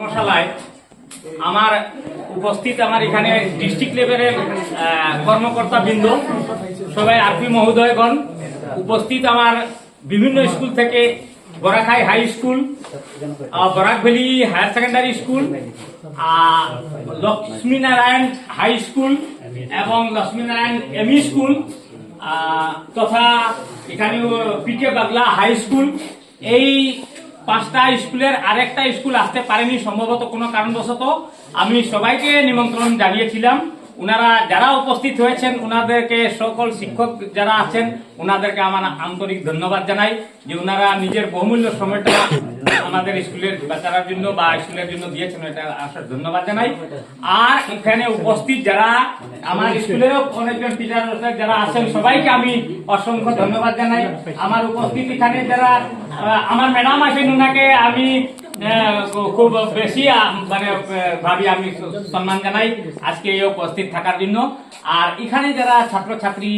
কর্মশালায় আমার উপস্থিত আমার এখানে ডিস্ট্রিক্ট লেভেলের কর্মকর্তা বৃন্দ সবাই আরপি মহোদয়গণ উপস্থিত আমার বিভিন্ন স্কুল থেকে Barakhai high school ah, Barak valley higher secondary school Lakshminarayan high school এবং লক্ষ্মীনারায়ণ এমই স্কুল তথা এখানেও পিকে বাগলা হাই স্কুল। এই পাঁচটা স্কুলের আরেকটা স্কুল আসতে পারেনি সম্ভবত কোনো কারণবশত। আমি সবাইকে নিমন্ত্রণ জানিয়েছিলাম। ওনারা যারা উপস্থিত হয়েছেন ওনাদেরকে সকল শিক্ষক যারা আছেন ওনাদেরকে আমার আন্তরিক ধন্যবাদ জানাই যে ওনারা নিজের বহুমূল্য সময়টা আমাদের স্কুলের বাচ্চারার জন্য বা স্কুলের জন্য দিয়েছেন, এটা আসার ধন্যবাদ জানাই। আর এখানে উপস্থিত যারা আমার স্কুলেরও অনেকজন টিচার যারা আছেন, সবাইকে আমি অসংখ্য ধন্যবাদ জানাই। আমার উপস্থিত এখানে যারা আমার ম্যাডাম আছেন ওনাকে আমি খুব বেশি মানে ভাবি আমি সম্মান জানাই আজকে এই উপস্থিত থাকার জন্য। আর এখানে যারা ছাত্রছাত্রী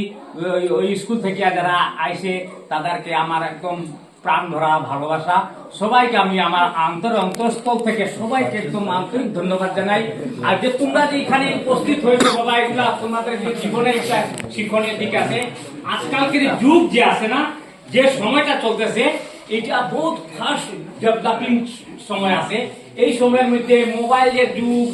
ওই স্কুল থেকে যারা আইসে, তাদেরকে আমার একদম প্রাণ ধরা ভালোবাসা। সবাইকে আমি আমার আন্তর অন্তঃস্থল থেকে সবাইকে একদম আন্তরিক ধন্যবাদ জানাই। আর যে তোমরা যে এখানে উপস্থিত হয়েছো এগুলা তোমাদের যে জীবনে একটা শিক্ষণের দিক আছে। আজকালকের যুগ যে আছে না, যে সময়টা চলতেছে এটা বহুত ফাস্ট ডেভেলপিং সময় আছে। এই সময়ের মধ্যে মোবাইলের যুগ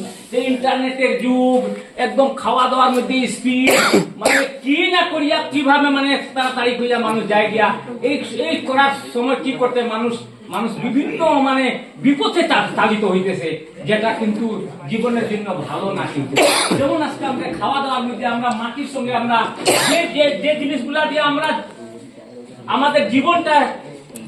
ইন্টারনেটের যুগ, একদম খাওয়া দাওয়ার মধ্যে স্পিড মানে কি না করিয়া, কীভাবে মানে তাড়াতাড়ি করিয়া মানুষ যায় গিয়া, এই এই করার সময় কি করতে মানুষ মানুষ বিভিন্ন মানে বিপথে চালিত হইতেছে, যেটা কিন্তু জীবনের জন্য ভালো না কিন্তু। যেমন আজকে আমরা খাওয়া দাওয়ার মধ্যে আমরা মাটির সঙ্গে আমরা যে যে জিনিসগুলা দিয়ে আমরা আমাদের জীবনটা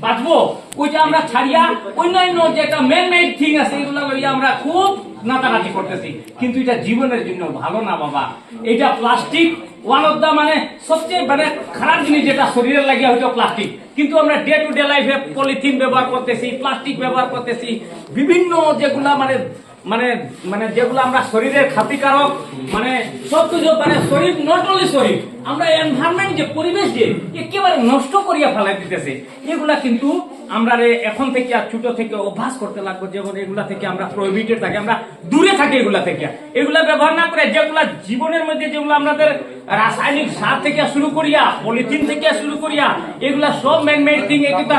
বাঁচবো। ওইটা আমরা ছাড়িয়া অন্যান্য যেটা মেন মেড থিং আছে, এগুলো লইয়া আমরা খুব নাতানাতি করতেছি। কিন্তু এটা জীবনের জন্য ভালো না, বাবা। এটা প্লাস্টিক ওয়ান অফ দা মানে সবচেয়ে মানে খারাপ জিনিস যেটা শরীরে লাগিয়া হয়তো প্লাস্টিক কিন্তু আমরা ডে টু ডে লাইফে পলিথিন ব্যবহার করতেছি প্লাস্টিক ব্যবহার করতেছি। বিভিন্ন যেগুলা মানে মানে মানে যেগুলো আমরা শরীরের ক্ষতিকারক মানে সব কিছু মানে শরীর নট অনলি শরীর। আমরা এনভায়রনমেন্ট যে পরিবেশ যে একেবারে নষ্ট করিয়া ফেলাই দিতেছে, এগুলা কিন্তু আমরা এখন থেকে আর ছোট থেকে অভ্যাস করতে লাগবো, যেমন এগুলা থেকে আমরা প্রহিবিটেড থাকি, আমরা দূরে থাকি এগুলা থেকে। এগুলা ব্যবহার না করে যেগুলা জীবনের মধ্যে যেগুলো আমাদের রাসায়নিক সার থেকে শুরু করিয়া, পলিথিন থেকে শুরু করিয়া, এগুলা সব ম্যানমেড থিং এগুলা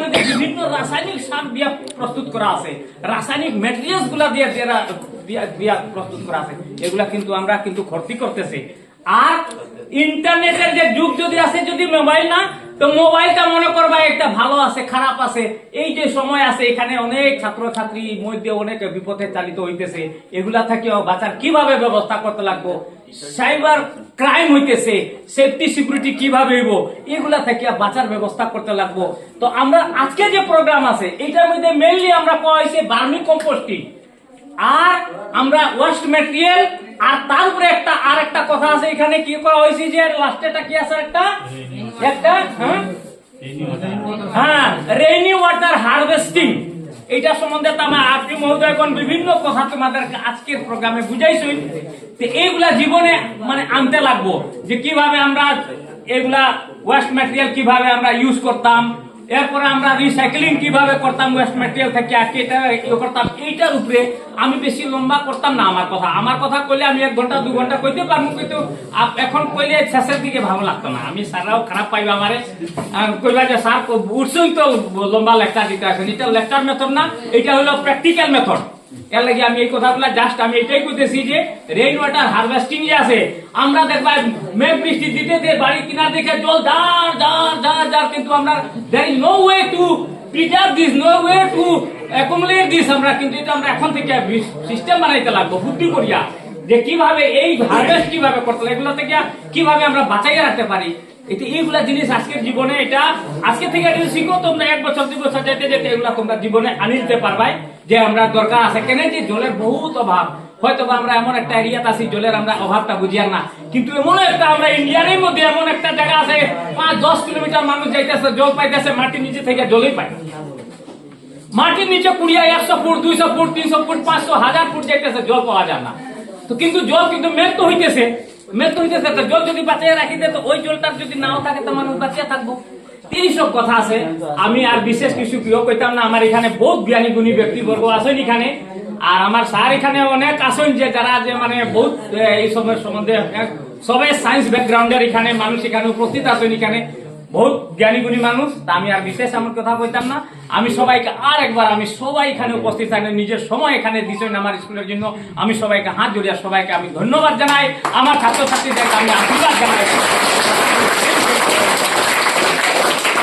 মধ্যে বিভিন্ন রাসায়নিক সার দিয়া প্রস্তুত করা আছে, রাসায়নিক ম্যাটেরিয়ালসগুলা দিয়া দিয়া প্রস্তুত করা আছে, এগুলা কিন্তু আমরা কিন্তু ক্ষতি করতেছি। আর ইন্টারনেটের যে যুগ যদি আছে, যদি মোবাইল না তো মোবাইলটা মনে করবা একটা ভালো আছে, খারাপ আছে। এই যে সময় আছে, এখানে অনেক ছাত্রছাত্রী মধ্যে অনেক বিপথে চালিত হইতেছে। এগুলা থেকে বাঁচার কীভাবে ব্যবস্থা করতে লাগবো? সাইবার ক্রাইম হইতেছে, সেফটি, সিকিউরিটি কীভাবে হইব? এগুলা থেকে বাঁচার ব্যবস্থা করতে লাগবো। তো আমরা আজকে যে প্রোগ্রাম আছে, এটার মধ্যে মেনলি আমরা পাওয়া হয়েছে বার্মি কম্পোস্টিং। আর আমরা ওয়েস্ট ম্যাটেরিয়াল আর তার উপরে একটা, আর একটা কথা আছে এখানে, কি করা হয়েছে যে লাস্টেটা কি আছে একটা? একটা হ্যাঁ? রেইনি ওয়াটার হারভেস্টিং এটা সম্বন্ধে তো আমার আপনি মহোদয়গণ বিভিন্ন কথা তোমাদের আজকের প্রোগ্রামে বুঝাইছই তো এইগুলা জীবনে মানে আনতে লাগবো যে কীভাবে আমরা এগুলা ওয়েস্ট ম্যাটেরিয়াল কীভাবে আমরা ইউজ করতাম এরপরে আমরা রিসাইক্লিং কীভাবে করতাম ওয়েস্ট মেটেরিয়াল থেকে আর এটা ইয়ে করতাম, এইটার উপরে আমি বেশি লম্বা করতাম না আমার কথা। আমার কথা কইলে আমি এক ঘণ্টা, দু ঘণ্টা কইতে পারব, কিন্তু এখন কইলে শেষের দিকে ভালো লাগতো না। আমি স্যাররাও খারাপ পাইবা আমারে। কইবা যে, স্যার উঠছই তো লম্বা লেকচার দিতে আসেন। এটা লেকচার মেথড না, এটা হলো প্র্যাকটিক্যাল মেথড এর লাগে আমি এই কথাগুলো জাস্ট আমি এটাই যে রেইন ওয়াটার হারভেস্টিং যে আছে। আমরা দেখবা মেঘ বৃষ্টি দিতে দিয়ে কিনার দেখে জল কিন্তু আমরা is no way to preserve this, no way to accumulate this আমরা কিন্তু এটা আমরা এখন থেকে সিস্টেম বানাইতে লাগবো, বুদ্ধি করিয়া। যে কীভাবে এই হারভেস্ট কীভাবে করতে এগুলো থেকে কীভাবে আমরা বাঁচাইয়া রাখতে পারি। এইগুলা জিনিস আজকের জীবনে, এটা আজকে থেকে শিখো, তোমরা এক বছর, দুই বছর, যেতে যেতে এগুলা তোমরা জীবনে আনি দিতে পারবাই। যে আমরা দরকার আছে কেন যে জলের বহুত অভাব। হয়তো আমরা এমন একটা এরিয়াতে আছি, জলের আমরা অভাবটা বুঝিয়ার না। কিন্তু এমন একটা আমরা ইন্ডিয়ার মধ্যে এমন একটা জায়গা আছে, পাঁচ, দশ কিলোমিটার মানুষ যাইতেছে, জল পাইতেছে, মাটির নিচে থেকে জলই না। মাটির নিচে কুড়িয়া, একশো ফুট, দুইশো ফুট, তিনশো ফুট, পাঁচশো, হাজার ফুট যাইতেছে, জল পাওয়া যায় না। তো কিন্তু জল কিন্তু মেঘ তো হইতেছে মেঘ তো হইতেছে জল যদি বাঁচিয়ে রাখি দেয় তো ওই জলটার যদি নাও থাকে, তো মানুষ বাঁচিয়ে থাকব। এইসব কথা আছে। আমি আর বিশেষ কিছু প্রিয় কইতাম না, আমার এখানে বহুত জ্ঞানী গুণী ব্যক্তিবর্গ আছেন এখানে। আর আমার স্যার এখানে অনেক আছেন যে যারা যে মানে বহুত এই সবের সম্বন্ধে সবাই সায়েন্স ব্যাকগ্রাউন্ডের এখানে মানুষ এখানে উপস্থিত আছেন এখানে। বহুত জ্ঞানী গুণী মানুষ, তা আমি আর বিশেষ আমার কথা কইতাম না। আমি সবাইকে আর একবার, আমি সবাই এখানে উপস্থিত থাকেন নিজের সময় এখানে দিচ্ছেন আমার স্কুলের জন্য, আমি সবাইকে হাত জড়িয়ে সবাইকে আমি ধন্যবাদ জানাই। আমার ছাত্রছাত্রীদেরকে আমি আশীর্বাদ জানাই। Thank you.